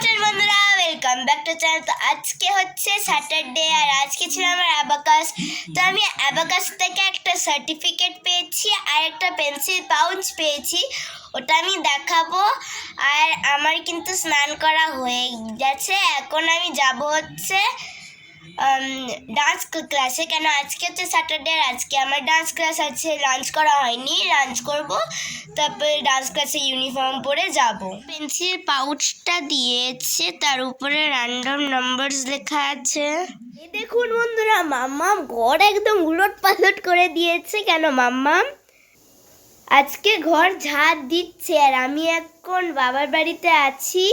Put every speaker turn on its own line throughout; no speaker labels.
After বন্ধুরা welcome back to channel তো আজকে হচ্ছে স্যাটারডে আর আজকে ছিল আমার অ্যাবাকাস তো আমি অ্যাবাকাস থেকে একটা সার্টিফিকেট পেয়েছি আর একটা পেন্সিল পাউচ পেয়েছি। ওটা আমি দেখাবো। আর আমার কিন্তু স্নান করা হয়ে গেছে। এখন আমি যাব হচ্ছে ডান্স ক্লাসে কেন? আজকে হচ্ছে স্যাটারডে আজকে আমার ডান্স ক্লাস আছে। লাঞ্চ করা হয়নি। লাঞ্চ করব। তারপরে ডান্স ক্লাসে ইউনিফর্ম পরে যাব। পেন্সিল পাউচটা দিয়েছে। তার উপরে র্যান্ডম নাম্বারস লেখা আছে। দেখুন বন্ধুরা, মাম্মাম ঘর একদম উলট পালট করে দিয়েছে। কেন মাম্মাম? আজকে ঘর ঝাড় দিচ্ছে আর আমি এখন বাবার বাড়িতে আছি।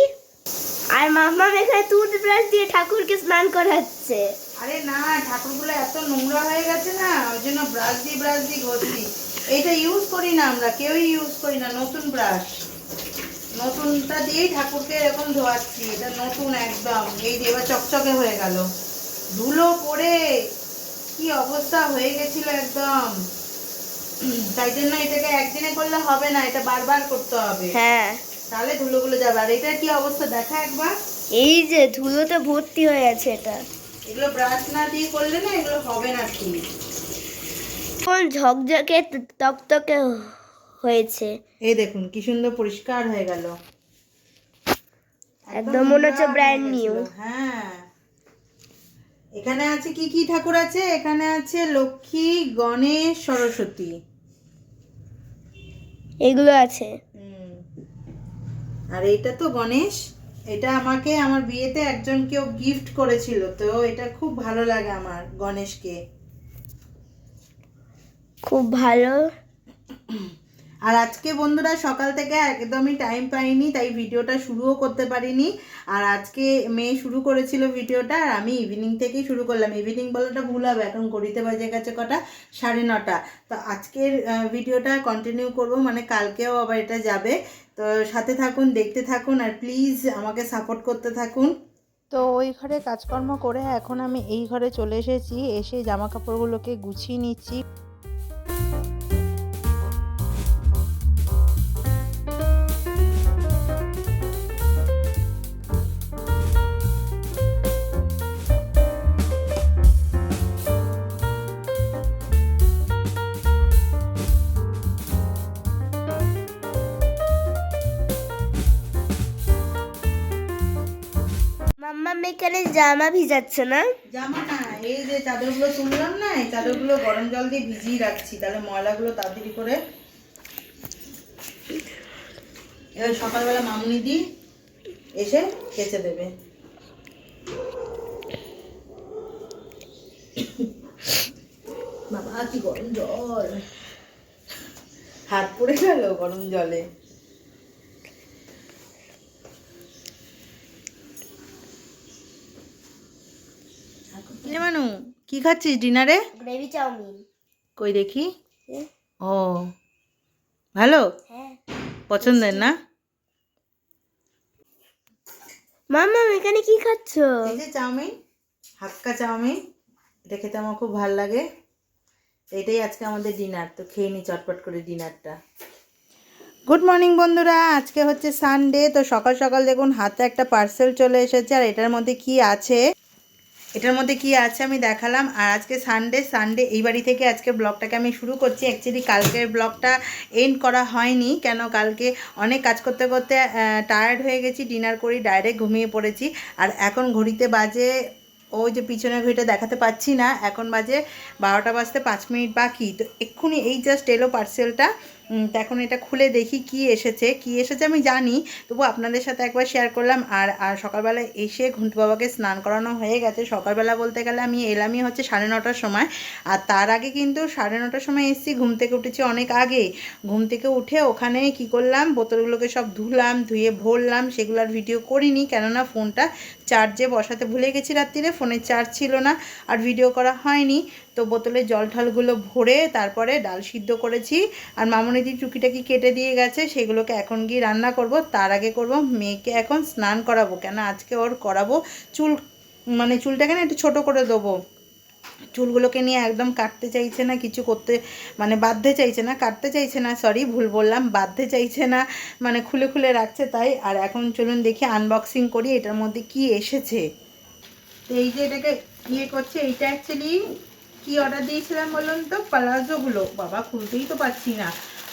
আর মাম্মাম এখানে টুথব্রাশ দিয়ে ঠাকুরকে স্নান করাচ্ছে।
আরে না ঠাকুরগুলো এত নোংরা হয়ে গেছে না ওই জন্য ব্রাশ দিয়ে ব্রাশ দিয়ে ঘষছি এইটা ইউজ করি না আমরা কেউই ইউজ করি না নতুন ব্রাশ। নতুনটা দিয়েই ঠাকুরকে এরকম ধোয়াচ্ছি এটা নতুন একদম। এই যে এবার চকচকে হয়ে গেল। ধুলো পড়ে কি অবস্থা হয়ে গেছিল একদম। তাই জন্য এটাকে একদিনে করলে হবে না এটা বারবার করতে হবে।
হ্যাঁ।
তাহলে ধুলোগুলো যাবে। আর এটার কি অবস্থা? দেখা একবার।
এই যে ধুলোতে ভর্তি হয়ে আছে এটা।
এগুলো ব্রাশ না দিয়ে করলে না এগুলো হবে না ঠিক।
কোন ঝকঝকে তকতকে হয়েছে।
এই দেখুন কি সুন্দর পরিষ্কার হয়ে গেল।
একদম মনে হচ্ছে
নোংরা
brand
হয়ে। এখানে আছে কি কি ঠাকুর আছে? এখানে আছে লক্ষ্মী গণেশ সরস্বতী।
এগুলো আছে।
আর এটা তো গণেশ, এটা আমাকে, আমার বিয়েতে একজন কেউ গিফট করেছিল, তো এটা খুব ভালো লাগে আমার গণেশকে।
খুব ভালো।
আর আজকে বন্ধুরা সকাল থেকে একদমই টাইম পাইনি, তাই ভিডিওটা শুরুও করতে পারিনি। আর আজকে মেয়ে শুরু করেছিল ভিডিওটা, আর আমি ইভিনিং থেকেই শুরু করলাম। ইভিনিং বলাটা ভুল হবে, এখন ঘড়িতে বাজে গেছে কটা? সাড়ে নটা। তো আজকের ভিডিওটা কন্টিনিউ করব মানে কালকেও আবার এটা যাবে। তো সাথে থাকুন, দেখতে থাকুন, আর প্লিজ আমাকে সাপোর্ট করতে থাকুন। তো ওই ঘরে কাজকর্ম করে এখন আমি এই ঘরে চলে এসেছি। এসে জামা কাপড়গুলোকে গুছিয়ে নিচ্ছি।
মাম্মা এখানে জামা ভিজাচ্ছে না?
জামা না, এই যে চাদরগুলো তুললাম না, এই চাদরগুলো গরম জল দিয়ে ভিজিয়ে রাখছি। তাহলে ময়লাগুলো তাড়াতাড়ি করে এবার সকালবেলা মামুনি দি এসে কেচে দেবে। বাবা, কি গরম জল। হাত পড়ে গেল গরম জলে। কিরে মানু কি খাচ্ছিস ডিনারে?
Gravy chowmein.
কই দেখি? ও ভালো?
হ্যাঁ।
পছন্দের না?
মাম্মা এখানে কি খাচ্ছ?
এই যে চাউমিন হাক্কা চাউমিন এটা খেতে আমার খুব ভালো লাগে। এটাই আজকে আমাদের ডিনার তো খেয়ে নি চটপট করে ডিনারটা। গুড মর্নিং বন্ধুরা আজকে হচ্ছে সানডে তো সকাল সকাল দেখুন হাতে একটা পার্সেল চলে এসেছে আর এটার মধ্যে কি আছে? এটার মধ্যে কি আছে আমি দেখালাম। আর আজকে সানডে সানডে এই বাড়ি থেকে আজকে ব্লগটাকে আমি শুরু করছি। অ্যাকচুয়ালি কালকের ব্লগটা এন্ড করা হয়নি, কেন কালকে অনেক কাজ করতে করতে টায়ার্ড হয়ে গেছি ডিনার করি ডাইরেক্ট ঘুমিয়ে পড়েছি। আর এখন ঘড়িতে বাজে, ওই যে পিছনের ঘড়িটা দেখাতে পাচ্ছি না, এখন বাজে বারোটা বাজতে পাঁচ মিনিট বাকি। তো এক্ষুনি এই জাস্ট এলো পার্সেলটা তো এখন এটা খুলে দেখি কি এসেছে কি এসেছে আমি জানি, তবু আপনাদের সাথে একবার শেয়ার করলাম আর আর সকালবেলা এসে ঘুন্টু বাবাকে স্নান করানো হয়ে গেছে। সকালবেলা বলতে গেলে আমি এলামই হচ্ছে সাড়ে নটার সময়, আর তার আগে কিন্তু সাড়ে নটার সময় এসেছি, ঘুম থেকে উঠেছি অনেক আগে। ঘুম থেকে উঠে ওখানে কি করলাম, বোতলগুলোকে সব ধুলাম, ধুয়ে ভরলাম সেগুলোর ভিডিও করিনি, কেননা ফোনটা চার্জে বসাতে ভুলে গেছি রাত্রিরে ফোনের চার্জ ছিল না, আর ভিডিও করা হয়নি। তো বোতলে জল ঠলগুলো ভরে তারপরে ডাল সিদ্ধ করেছি। আর মামনিদি টুকিটাকি কেটে দিয়ে গেছে সেগুলোকে এখন গিয়ে রান্না করব। তার আগে করব, মেয়েকে এখন স্নান করাবো। কেন আজকে ওর করাবো চুল মানে চুলটাকে না একটু ছোটো করে দেবো। চুলগুলোকে নিয়ে একদম কাটতে চাইছে না, কিছু করতে মানে বাঁধতে চাইছে না, কাটতে চাইছে না সরি ভুল বললাম, বাঁধতে চাইছে না মানে খুলে খুলে রাখছে তাই। আর এখন চলুন দেখি আনবক্সিং করি, এটার মধ্যে কি এসেছে। তো এই যে এটাকে ইয়ে করছে, এইটা অ্যাকচুয়ালি কি অর্ডার দিয়েছিলাম বলুন তো? পালাজোগুলো বাবা, খুলতেই তো পাচ্ছি না।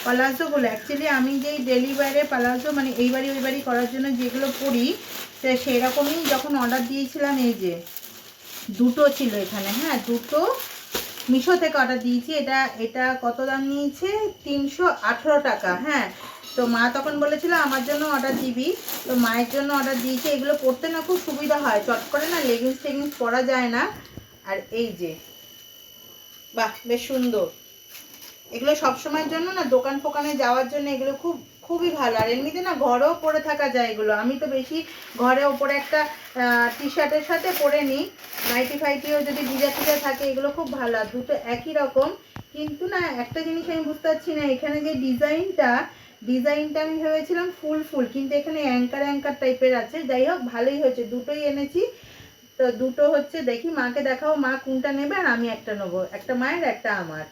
পালাজোগুলো অ্যাকচুয়ালি আমি যেই ডেলি বাইরে পালাজো মানে এই বাড়ি, ওই বাড়ি করার জন্য যেগুলো পরি তো সেরকমই যখন অর্ডার দিয়েছিলাম এই যে, দুটো ছিল এখানে হ্যাঁ দুটো মিশো থেকে অর্ডার দিয়েছি। এটা এটা কত দাম নিয়েছে? তিনশো আঠেরো টাকা হ্যাঁ। তো মা তখন বলেছিল, আমার জন্য অর্ডার দিবি। তো মায়ের জন্য অর্ডার দিয়েছি। এগুলো পরতে না খুব সুবিধা হয়। চট করে না লেগিংস টেগিংস পরা যায় না। আর এই যে বাহ, বেশ সুন্দর। এগুলো সবসময়ের জন্য না, দোকান ফোকানে যাওয়ার জন্য এগুলো খুব, খুবই ভালো। আর এমনিতে না, ঘরেও পরে থাকা যায় এগুলো। আমি তো বেশি ঘরে ওপরে একটা টি শার্টের সাথে পরে নিই। নাইটি ফাইটিও যদি ভিজা টিজা থাকে, এগুলো খুব ভালো। আর দুটো একই রকম। কিন্তু না, একটা জিনিস আমি বুঝতে পারছি না, এখানে যে ডিজাইনটা ডিজাইনটা আমি ভেবেছিলাম ফুল ফুল, কিন্তু এখানে অ্যাঙ্কার অ্যাঙ্কার টাইপের আছে। যাই হোক, ভালোই হয়েছে। দুটোই এনেছি। তো দুটো হচ্ছে দেখি, মাকে দেখাও, মা কোনটা নেবে আর আমি একটা নেব। একটা মায়ের, একটা আমার।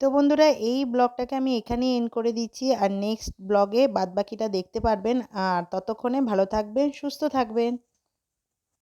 তো বন্ধুরা, এই ব্লগটাকে আমি এখানেই এন্ড করে দিচ্ছি আর নেক্সট ব্লগে বাদবাকিটা দেখতে পারবেন। আর ততক্ষণে ভালো থাকবেন, সুস্থ থাকবেন।